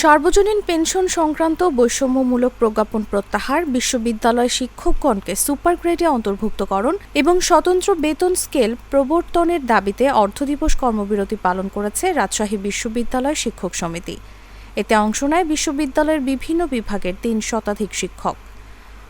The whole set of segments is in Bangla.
সার্বজনীন পেনশন সংক্রান্ত বৈষম্যমূলক প্রজ্ঞাপন প্রত্যাহার বিশ্ববিদ্যালয় শিক্ষকগণকে সুপার গ্রেডে অন্তর্ভুক্তকরণ এবং স্বতন্ত্র বেতন স্কেল প্রবর্তনের দাবিতে অর্ধদিবস কর্মবিরতি পালন করেছে রাজশাহী বিশ্ববিদ্যালয় শিক্ষক সমিতি। এতে অংশ নেয় বিশ্ববিদ্যালয়ের বিভিন্ন বিভাগের তিন শতাধিক শিক্ষক।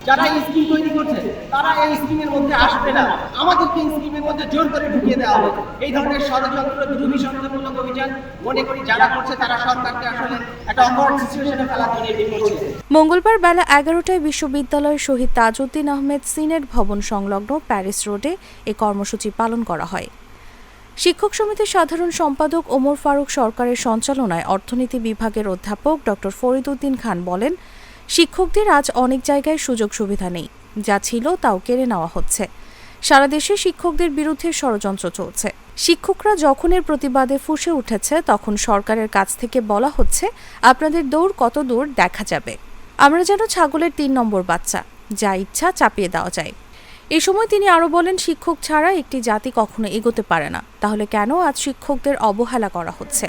যারা তৈরি করছে তারা এই স্কিমের মধ্যে আসবে না। আমাদেরকে এই স্কিমের মধ্যে জোর করে ঢুকিয়ে দেওয়া হবে। এই ধরনের ষড়যন্ত্র দুর্বিসন্ধমূলক অভিযান, মনে করি যারা করছে তারা সরকারকে আসলে একটা অকওয়ার্ড সিচুয়েশনে ফেলার জন্য করছে মঙ্গলবার বেলা এগারোটায় বিশ্ববিদ্যালয়ের শহীদ তাজউদ্দিন আহমেদ সিনেট ভবন সংলগ্ন প্যারিস রোডে এ কর্মসূচি পালন করা হয়। শিক্ষক সমিতির সাধারণ সম্পাদক ওমর ফারুক সরকারের সঞ্চালনায় অর্থনীতি বিভাগের অধ্যাপক ডক্টর ফরিদউদ্দিন খান বলেন, শিক্ষকদের আজ অনেক জায়গায় সুযোগ সুবিধা নেই। যা ছিল তাও কেড়ে নেওয়া হচ্ছে। সারা দেশে শিক্ষকদের বিরুদ্ধে ষড়যন্ত্র চলছে। শিক্ষকরা যখন এর প্রতিবাদে ফুসে উঠেছে, তখন সরকারের কাছ থেকে বলা হচ্ছে, আপনাদের দৌড় কত দূর দেখা যাবে। আমরা যেন ছাগলের তিন নম্বর বাচ্চা, যা ইচ্ছা চাপিয়ে দেওয়া যায়। এ সময় তিনি আরও বলেন, শিক্ষক ছাড়া একটি জাতি কখনো এগোতে পারে না। তাহলে কেন আজ শিক্ষকদের অবহেলা করা হচ্ছে?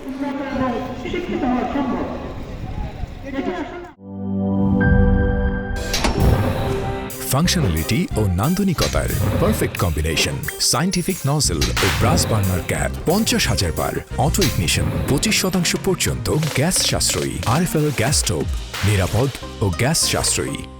ফাংশনালিটি ও নান্দনিকতার পারফেক্ট কম্বিনেশন সাইন্টিফিক নজল ও ব্রাস বার্নার ক্যাপ পঞ্চাশ হাজার বার অটো ইগনিশন পঁচিশ শতাংশ পর্যন্ত গ্যাস সাশ্রয়ী আরএফএল গ্যাস স্টোভ নিরাপদ ও গ্যাস সাশ্রয়ী।